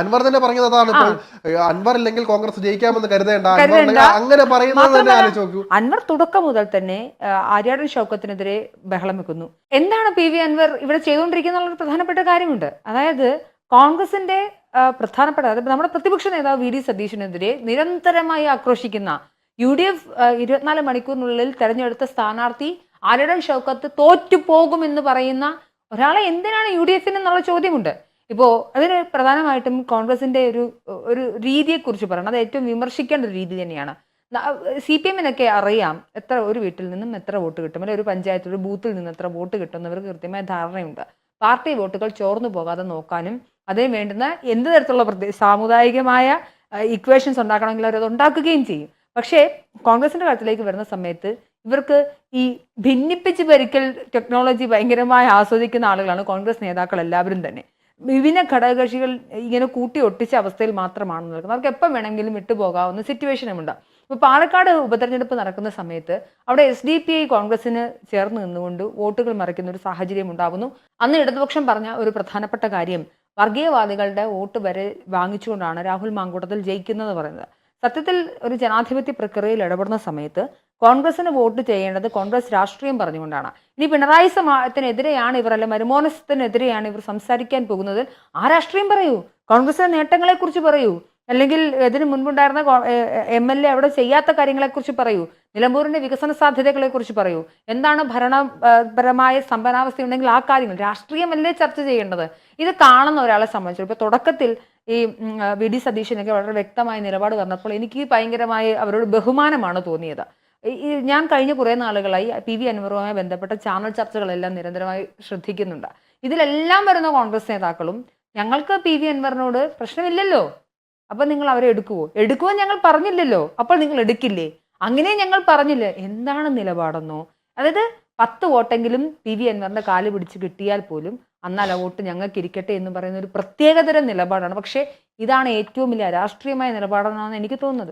അൻവർ തന്നെ പറഞ്ഞത് അതാണ് ഇപ്പോൾ അൻവർ ഇല്ലെങ്കിൽ കോൺഗ്രസ് ജയിക്കാമെന്ന് കരുതേണ്ട. അങ്ങനെ പറയുന്നത് തന്നെ മാത്രമല്ല, ആലോചിച്ച് നോക്കൂ. അൻവർ തുടക്കം മുതൽ തന്നെ ആര്യാടൻ ഷൗക്കത്തിനെതിരെ ബഹളം വെക്കുന്നു. എന്താണ് പി വി അൻവർ ഇവിടെ ചെയ്തുകൊണ്ടിരിക്കുന്ന ഒരു പ്രധാനപ്പെട്ട കാര്യമുണ്ട്. അതായത് കോൺഗ്രസിന്റെ പ്രധാനപ്പെട്ട അതായത് നമ്മുടെ പ്രതിപക്ഷ നേതാവ് വി ഡി സതീശനെതിരെ നിരന്തരമായി ആക്രോശിക്കുന്ന യു ഡി എഫ് ഇരുപത്തിനാല് മണിക്കൂറിനുള്ളിൽ തെരഞ്ഞെടുത്ത സ്ഥാനാർത്ഥി ആരുടെ ഷൗക്കത്ത് തോറ്റു പോകുമെന്ന് പറയുന്ന ഒരാളെ എന്തിനാണ് യു ഡി എഫിന് എന്നുള്ള ചോദ്യമുണ്ട്? ഇപ്പോൾ അതിന് പ്രധാനമായിട്ടും കോൺഗ്രസിന്റെ ഒരു ഒരു രീതിയെക്കുറിച്ച് പറയണം. അത് ഏറ്റവും വിമർശിക്കേണ്ട ഒരു രീതി തന്നെയാണ്. സി പി എമ്മിനൊക്കെ അറിയാം എത്ര ഒരു വീട്ടിൽ നിന്നും എത്ര വോട്ട് കിട്ടും. അല്ലെങ്കിൽ ഒരു പഞ്ചായത്തിൽ ഒരു ബൂത്തിൽ നിന്ന് എത്ര വോട്ട് കിട്ടും കിട്ടുന്നവർക്ക് കൃത്യമായ ധാരണയുണ്ട്. പാർട്ടി വോട്ടുകൾ ചോർന്നു പോകാതെ നോക്കാനും അതിന് വേണ്ടുന്ന എന്ത് തരത്തിലുള്ള സാമുദായികമായ ഇക്വേഷൻസ് ഉണ്ടാക്കണമെങ്കിൽ അവരത് ഉണ്ടാക്കുകയും ചെയ്യും. പക്ഷേ കോൺഗ്രസിന്റെ കാര്യത്തിലേക്ക് വരുന്ന സമയത്ത് ഇവർക്ക് ഈ ഭിന്നിപ്പിച്ച് ഭരിക്കൽ ടെക്നോളജി ഭയങ്കരമായി ആസ്വദിക്കുന്ന ആളുകളാണ് കോൺഗ്രസ് നേതാക്കൾ എല്ലാവരും തന്നെ. വിഭിന്ന ഘടകകക്ഷികൾ ഇങ്ങനെ കൂട്ടി ഒട്ടിച്ച അവസ്ഥയിൽ മാത്രമാണ് നിൽക്കുന്നത് അവർക്ക് എപ്പം വേണമെങ്കിലും വിട്ടുപോകാവുന്ന സിറ്റുവേഷനുമുണ്ട് ഇപ്പോൾ പാലക്കാട് ഉപതെരഞ്ഞെടുപ്പ് നടക്കുന്ന സമയത്ത് അവിടെ എസ് ഡി പി ഐ കോൺഗ്രസിന് ചേർന്ന് നിന്നുകൊണ്ട് വോട്ടുകൾ മറിക്കുന്ന ഒരു സാഹചര്യം ഉണ്ടാകുന്നു അന്ന് ഇടതുപക്ഷം പറഞ്ഞ ഒരു പ്രധാനപ്പെട്ട കാര്യം വർഗീയവാദികളുടെ വോട്ട് വരെ വാങ്ങിച്ചുകൊണ്ടാണ് രാഹുൽ മാങ്കൂട്ടത്തിൽ ജയിക്കുന്നത് പറയുന്നത്. സത്യത്തിൽ ഒരു ജനാധിപത്യ പ്രക്രിയയിൽ ഇടപെടുന്ന സമയത്ത് കോൺഗ്രസിന് വോട്ട് ചെയ്യേണ്ടത് കോൺഗ്രസ് രാഷ്ട്രീയം പറഞ്ഞുകൊണ്ടാണ്. ഇനി പിണറായി സമാത്തിനെതിരെയാണ് ഇവർ അല്ലെ മരുമോനസത്തിനെതിരെയാണ് ഇവർ സംസാരിക്കാൻ പോകുന്നത്. ആ രാഷ്ട്രീയം പറയൂ. കോൺഗ്രസിന്റെ നേട്ടങ്ങളെ കുറിച്ച് പറയൂ. അല്ലെങ്കിൽ ഇതിന് മുൻപുണ്ടായിരുന്ന എം എൽ എ അവിടെ ചെയ്യാത്ത കാര്യങ്ങളെക്കുറിച്ച് പറയൂ. നിലമ്പൂരിന്റെ വികസന സാധ്യതകളെ കുറിച്ച് പറയൂ. എന്താണ് ഭരണപരമായ സമ്പന്നാവസ്ഥ ഉണ്ടെങ്കിൽ ആ കാര്യങ്ങൾ. രാഷ്ട്രീയമല്ലേ ചർച്ച ചെയ്യേണ്ടത്? ഇത് കാണുന്ന ഒരാളെ സംബന്ധിച്ചു ഇപ്പൊ തുടക്കത്തിൽ ഈ വി. ഡി. സതീശനൊക്കെ വളരെ വ്യക്തമായ നിലപാട് പറഞ്ഞപ്പോൾ എനിക്ക് ഭയങ്കരമായി അവരോട് ബഹുമാനമാണ് തോന്നിയത്. ഞാൻ കഴിഞ്ഞ കുറേ നാളുകളായി പി വി അൻവറുമായി ബന്ധപ്പെട്ട ചാനൽ ചർച്ചകളെല്ലാം നിരന്തരമായി ശ്രദ്ധിക്കുന്നുണ്ട്. ഇതിലെല്ലാം വരുന്ന കോൺഗ്രസ് നേതാക്കളും ഞങ്ങൾക്ക് പി വി അൻവറിനോട് പ്രശ്നമില്ലല്ലോ. അപ്പൊ നിങ്ങൾ അവരെ എടുക്കുവോ? എടുക്കുവോ ഞങ്ങൾ പറഞ്ഞില്ലല്ലോ. അപ്പോൾ നിങ്ങൾ എടുക്കില്ലേ? അങ്ങനെ ഞങ്ങൾ പറഞ്ഞില്ല? എന്താണ് നിലപാടെന്നോ? അതായത് പത്ത് വോട്ടെങ്കിലും പി വി അൻവറിന്റെ കാൽ പിടിച്ച് കിട്ടിയാൽ പോലും എന്നാൽ ആ വോട്ട് ഞങ്ങൾക്ക് ഇരിക്കട്ടെ എന്ന് പറയുന്ന ഒരു പ്രത്യേകതരം നിലപാടാണ്. പക്ഷേ ഇതാണ് ഏറ്റവും വലിയ രാഷ്ട്രീയമായ നിലപാടെന്നാണ് എനിക്ക് തോന്നുന്നത്.